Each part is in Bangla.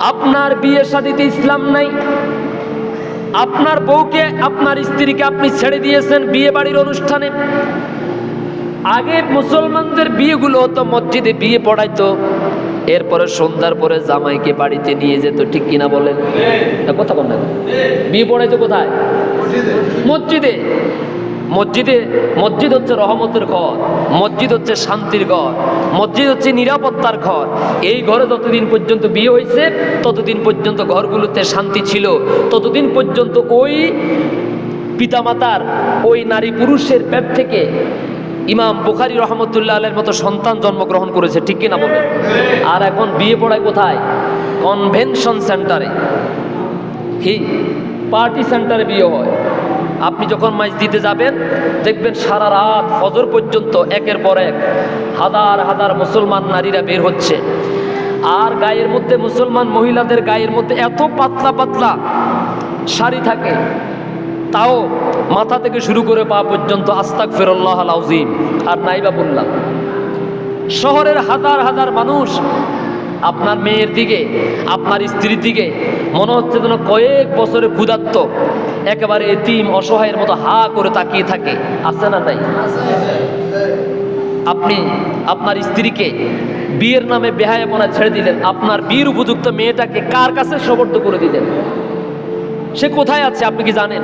আপনার বিয়ে শাদিতে ইসলাম নাই। আপনার বউকে, আপনার স্ত্রীকে আপনি ছেড়ে দিয়েছেন বিয়ে বাড়ির অনুষ্ঠানে। আগে মুসলমানদের বিয়েগুলো হতো, মসজিদে বিয়ে পড়াইতো। এরপরে সন্ধ্যার পরে জামাইকে বাড়িতে নিয়ে যেত, ঠিক কিনা বলেন? কথা বল না বিয়ে পড়াইতো কোথায়? মসজিদে। মসজিদে, মসজিদ হচ্ছে রহমতের ঘর, মসজিদ হচ্ছে শান্তির ঘর, মসজিদ হচ্ছে নিরাপত্তার ঘর। এই ঘরে যতদিন পর্যন্ত বিয়ে হয়েছে, ততদিন পর্যন্ত ঘরগুলোতে শান্তি ছিল। ততদিন পর্যন্ত ওই পিতামাতার, ওই নারী পুরুষের পেট থেকে ইমাম বুখারি রহমতুল্লাহ আলের মতো সন্তান জন্মগ্রহণ করেছে, ঠিক কিনা বলে আর এখন বিয়ে পড়ায় কোথায়? কনভেনশন সেন্টারে। কি? পার্টি সেন্টারে বিয়ে হয়। আপনি যখন মাইজ দিতে যাবেন, দেখবেন সারা রাত ফজর পর্যন্ত একের পর এক হাজার হাজার মুসলমান নারীরা বের হচ্ছে। আর গায়ের মধ্যে মুসলমান মহিলাদের গায়ের মধ্যে এত পাতলা পাতলা শাড়ি থাকে, তাও মাথা থেকে শুরু করে পা পর্যন্ত আস্তাক ফেরল্লাহ আলাউজিম আর নাইবা বললাম, শহরের হাজার হাজার মানুষ আপনার মেয়ের দিকে, আপনার স্ত্রীর দিকে, মনে হচ্ছে যেন কয়েক বছরের ক্ষুধার্ত। একেবারে এতিম, অসহায়ের মতো হা করে তাকিয়ে থাকে। আছে না তাই আপনি আপনার স্ত্রীকে বিয়ের নামে বেহায়াপনা ছেড়ে দিলেন। আপনার বিয়ের উপযুক্ত মেয়েটাকে কার কাছে সবর্দ করে দিলেন? সে কোথায় আছে আপনি কি জানেন?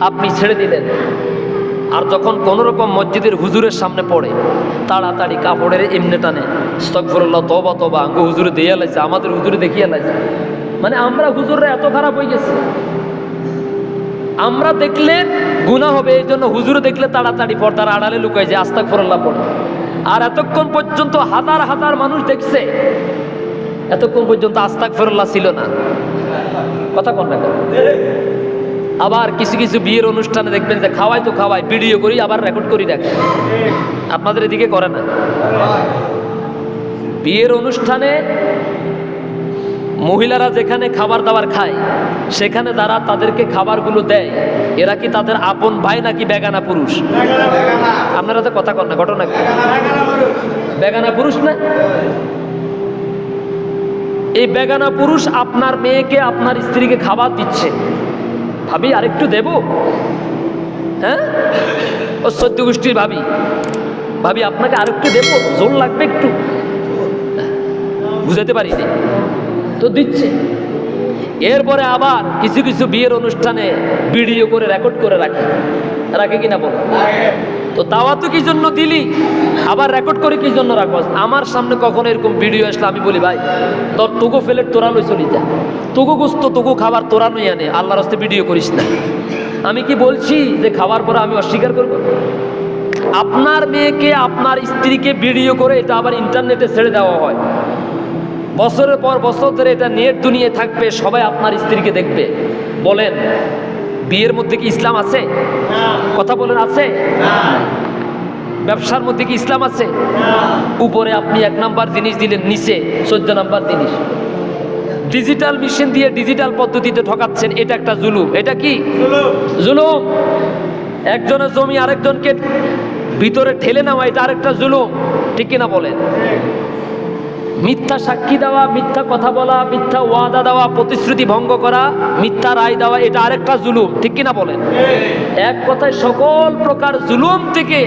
আপনি ছেড়ে দিলেন। আর যখন কোনো রকম মসজিদের হুজুরের সামনে পড়ে, তাড়াতাড়ি কাপড়ের এমনি টানে স্তকফরুল্লাহ তবা তবা আঙ্গ হুজুরে দিয়ে লাইছে আমাদের হুজুরে দেখিয়ে লাইছে মানে আমরা হুজুররা এত খারাপ হয়ে গেছি। আমরা দেখলে গুণা হবে, এই জন্য হুজুরে দেখলে তাড়াতাড়ি পর্দার আড়ালে লুকাই যে আস্তাক ফরল্লাহ পড়ে। আর এতক্ষণ পর্যন্ত হাজার হাজার মানুষ দেখছে, এতক্ষণ পর্যন্ত আস্তাক ফরল্লাহ ছিল না। কথা কন না কেন? আবার কিছু কিছু বিয়ের অনুষ্ঠানে দেখবেন যে খাওয়াই তো খাওয়াই ভিডিও করি, আবার রেকর্ড করি দেখ। আপনাদের এদিকে করে না। বিয়ের অনুষ্ঠানে মহিলারা যেখানে খাবার দাবার খায়, সেখানে তারা তাদেরকে খাবারগুলো দেয়। এরা কি তাদের আপন ভাই নাকি বেগানা পুরুষ? আপনারা তো কথা কন না, ঘটনা বেগানা পুরুষ না? এই বেগানা পুরুষ আপনার মেয়েকে, আপনার স্ত্রীকে খাবার দিচ্ছে। ভাবি আরেকটু দেব? হ্যাঁ? ও সদ্য গোষ্ঠীর ভাবি। ভাবি, আপনাকে আর একটু দেবো? জোর লাগবে একটু? বুঝাতে পারিনি। তো দিচ্ছে। এরপরে আবার কিছু কিছু বিয়ের অনুষ্ঠানে ভিডিও করে রেকর্ড করে রাখে। রাখে কিনা বল? তো তাওয়া তো কি জন্য দিলি? আবার রেকর্ড করে কি জন্য রাখো আমার সামনে কখনো এরকম ভিডিও আসলে আমি বলি, ভাই তোর তোগো ফেলে তোরা লই চলি যা। তোগো গুস্ত তোগো খাবার তোরা নই আনে। আল্লাহর রাস্তে ভিডিও করিস না। আমি কি বলছি যে খাবার পরে আমি অস্বীকার করব? আপনার মেয়েকে, আপনার স্ত্রীকে ভিডিও করে এটা আবার ইন্টারনেটে ছেড়ে দেওয়া হয়। বছরের পর বছর ধরে এটা নেট দুনিয়ে থাকবে, সবাই আপনার স্ত্রীকে দেখবে। বলেন বিয়ের মধ্যে কি ইসলাম আছে? কথা বলেন, আছে? ব্যবসার মধ্যে কি ইসলাম আছে? উপরে আপনি এক নাম্বার জিনিস দিলেন, নিচে চোদ্দ নাম্বার জিনিস। ডিজিটাল মেশিন দিয়ে ডিজিটাল পদ্ধতিতে ঠকাচ্ছেন, এটা একটা জুলুম। এটা কি? জুলুম। একজনের জমি আরেকজনকে ভিতরে ঠেলে নেওয়া, এটা আরেকটা জুলুম। ঠিক কিনা বলেন? মিথ্যা সাক্ষী দেওয়া, মিথ্যা কথা বলা, মিথ্যা ওয়াদা দেওয়া, প্রতিশ্রুতি ভঙ্গ করা, মিথ্যা রায় দেওয়া, এটা আরেকটা জুলুম, ঠিক কিনা বলেন? এক কথায় সকল প্রকার জুলুম থেকে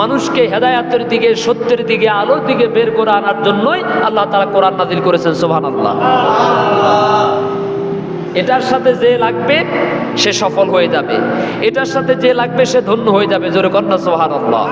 মানুষকে হেদায়াতের দিকে, সত্যের দিকে, আলোর দিকে বের করে আনার জন্যই আল্লাহ তারা কোরআন নাজিল করেছেন সোহান আল্লাহ এটার সাথে যে লাগবে, সে সফল হয়ে যাবে। এটার সাথে যে লাগবে, সে ধন্য হয়ে যাবে, জোরে কন্যা সোহান আল্লাহ